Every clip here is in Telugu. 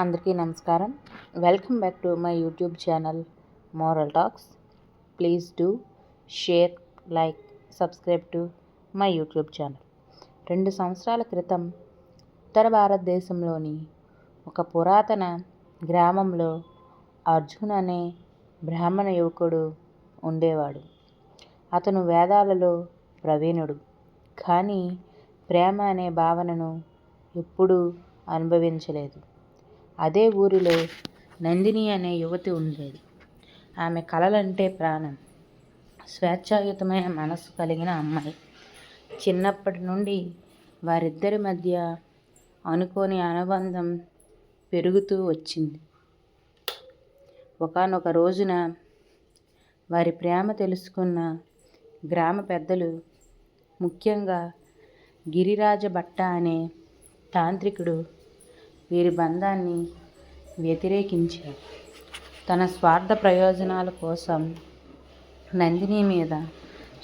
అందరికీ నమస్కారం. Welcome back to my YouTube channel moral talks please do share like subscribe to my YouTube channel రెండు సంవత్సరాల క్రితం ఉత్తర భారతదేశంలోని ఒక పురాతన గ్రామంలో అర్జున్ అనే బ్రాహ్మణ యువకుడు ఉండేవాడు. అతను వేదాలలో ప్రవీణుడు. కానీ ప్రేమ అనే భావనను ఎప్పుడూ అనుభవించలేదు. అదే ఊరిలో నందిని అనే యువతి ఉండేది. ఆమె కలలంటే ప్రాణం. స్వేచ్ఛాయుతమైన మనసు కలిగిన అమ్మాయి. చిన్నప్పటి నుండి వారిద్దరి మధ్య అనుకోని అనుబంధం పెరుగుతూ వచ్చింది. ఒకానొక రోజున వారి ప్రేమ తెలుసుకున్న గ్రామ పెద్దలు ముఖ్యంగా గిరిరాజ భట్ట అనే తాంత్రికుడు వీరి బంధాన్ని వ్యతిరేకించాడు తన స్వార్థ ప్రయోజనాల కోసం నందిని మీద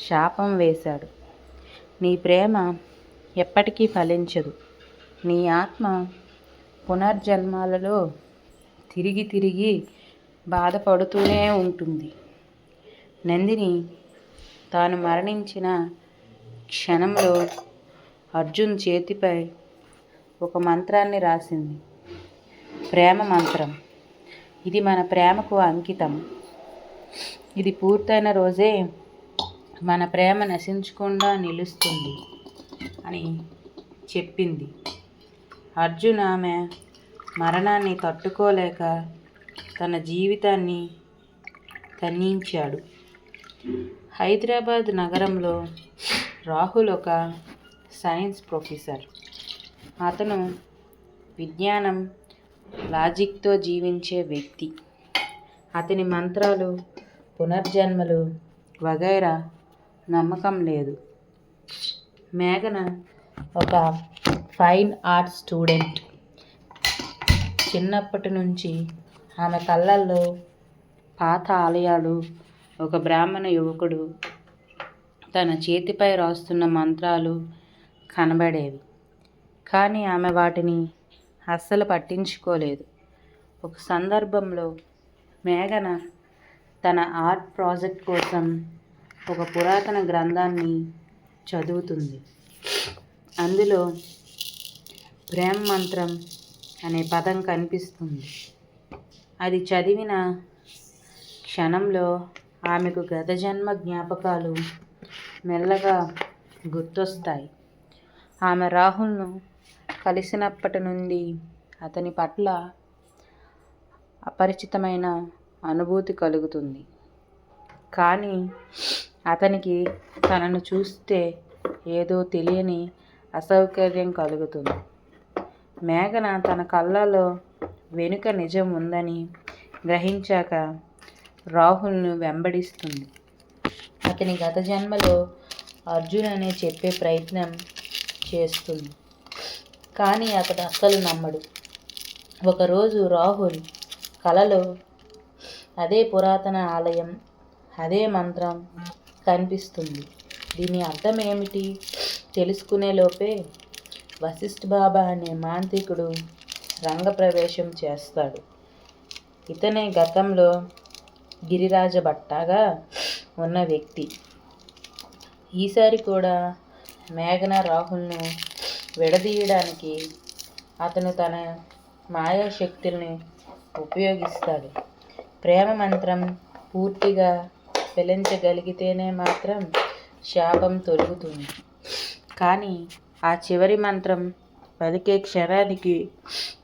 శాపం వేశాడు. నీ ప్రేమ ఎప్పటికీ ఫలించదు. నీ ఆత్మ పునర్జన్మాలలో తిరిగి తిరిగి బాధపడుతూనే ఉంటుంది. నందిని తాను మరణించిన క్షణంలో అర్జున్ చేతిపై ఒక మంత్రాన్ని రాసింది. ప్రేమ మంత్రం. ఇది మన ప్రేమకు అంకితం. ఇది పూర్తయిన రోజే మన ప్రేమ నశించకుండా నిలుస్తుంది అని చెప్పింది. అర్జున్ ఆమె మరణాన్ని తట్టుకోలేక తన జీవితాన్ని తన్నించాడు హైదరాబాద్ నగరంలో రాహుల్ ఒక సైన్స్ ప్రొఫెసర్. అతను విజ్ఞానం లాజిక్తో జీవించే వ్యక్తి. అతని మంత్రాలు పునర్జన్మలు వగైరా నమ్మకం లేదు. మేఘన ఒక ఫైన్ ఆర్ట్ స్టూడెంట్. చిన్నప్పటి నుంచి ఆమె కళ్ళల్లో పాత ఆలయాలు ఒక బ్రాహ్మణ యువకుడు తన చేతిపై రాస్తున్న మంత్రాలు కనబడేవి. కానీ ఆమె వాటిని అస్సలు పట్టించుకోలేదు. ఒక సందర్భంలో మేఘన తన ఆర్ట్ ప్రాజెక్ట్ కోసం ఒక పురాతన గ్రంథాన్ని చదువుతుంది. అందులో ప్రేమ మంత్రం అనే పదం కనిపిస్తుంది. అది చదివిన క్షణంలో ఆమెకు గత జన్మ జ్ఞాపకాలు మెల్లగా గుర్తొస్తాయి. ఆమె రాహుల్ను కలిసినప్పటి నుండి అతని పట్ల అపరిచితమైన అనుభూతి కలుగుతుంది. కానీ అతనికి తనను చూస్తే ఏదో తెలియని అసౌకర్యం కలుగుతుంది. మేఘన తన కళ్ళలో వెనుక నిజం ఉందని గ్రహించాక రాహుల్ను వెంబడిస్తుంది. అతని గత జన్మలో అర్జున్ అనే చెప్పే ప్రయత్నం చేస్తుంది. కానీ అతడు అస్సలు నమ్మడు. ఒకరోజు రాహుల్ కలలో అదే పురాతన ఆలయం అదే మంత్రం కనిపిస్తుంది. దీని అర్థం ఏమిటి తెలుసుకునేలోపే వశిష్ఠ బాబా అనే మాంత్రికుడు రంగప్రవేశం చేస్తాడు. ఇతనే గతంలో గిరిరాజ భట్టాగా ఉన్న వ్యక్తి. ఈసారి కూడా మేఘన రాహుల్ను విడదీయడానికి అతను తన మాయాశక్తుల్ని ఉపయోగిస్తాడు. ప్రేమ మంత్రం పూర్తిగా ఫలించగలిగితేనే మాత్రం శాపం తొలుగుతుంది. కానీ ఆ చివరి మంత్రం పలికే క్షణానికి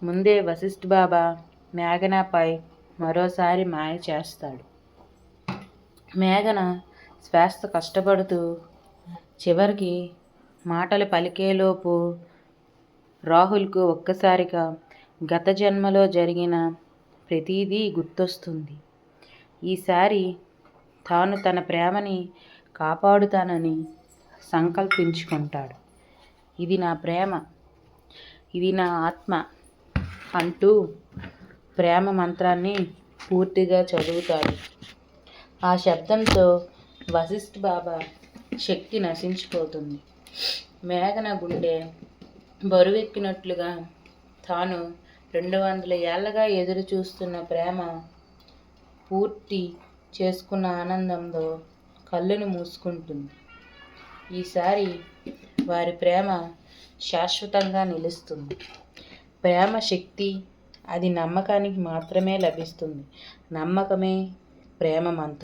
ముందే వశిష్ఠ బాబా మేఘనపై మరోసారి మాయ చేస్తాడు. మేఘన శ్వాస కష్టపడుతూ చివరికి మాటలు పలికేలోపు రాహుల్కు ఒక్కసారిగా గత జన్మలో జరిగిన ప్రతిదీ గుర్తొస్తుంది. ఈసారి తాను తన ప్రేమని కాపాడుతానని సంకల్పించుకుంటాడు. ఇది నా ప్రేమ. ఇది నా ఆత్మ అంటూ ప్రేమ మంత్రాన్ని పూర్తిగా చదువుతాడు. ఆ శబ్దంతో వశిష్ఠ బాబా శక్తి నశించిపోతుంది. మేఘన గుండె బరువెక్కినట్లుగా తాను రెండు వందల ఏళ్ళగా ఎదురు చూస్తున్న ప్రేమ పూర్తి చేసుకున్న ఆనందంలో కళ్ళును మూసుకుంటుంది. ఈసారి వారి ప్రేమ శాశ్వతంగా నిలుస్తుంది. ప్రేమ శక్తి అది నమ్మకానికి మాత్రమే లభిస్తుంది. నమ్మకమే ప్రేమ మంత్రం.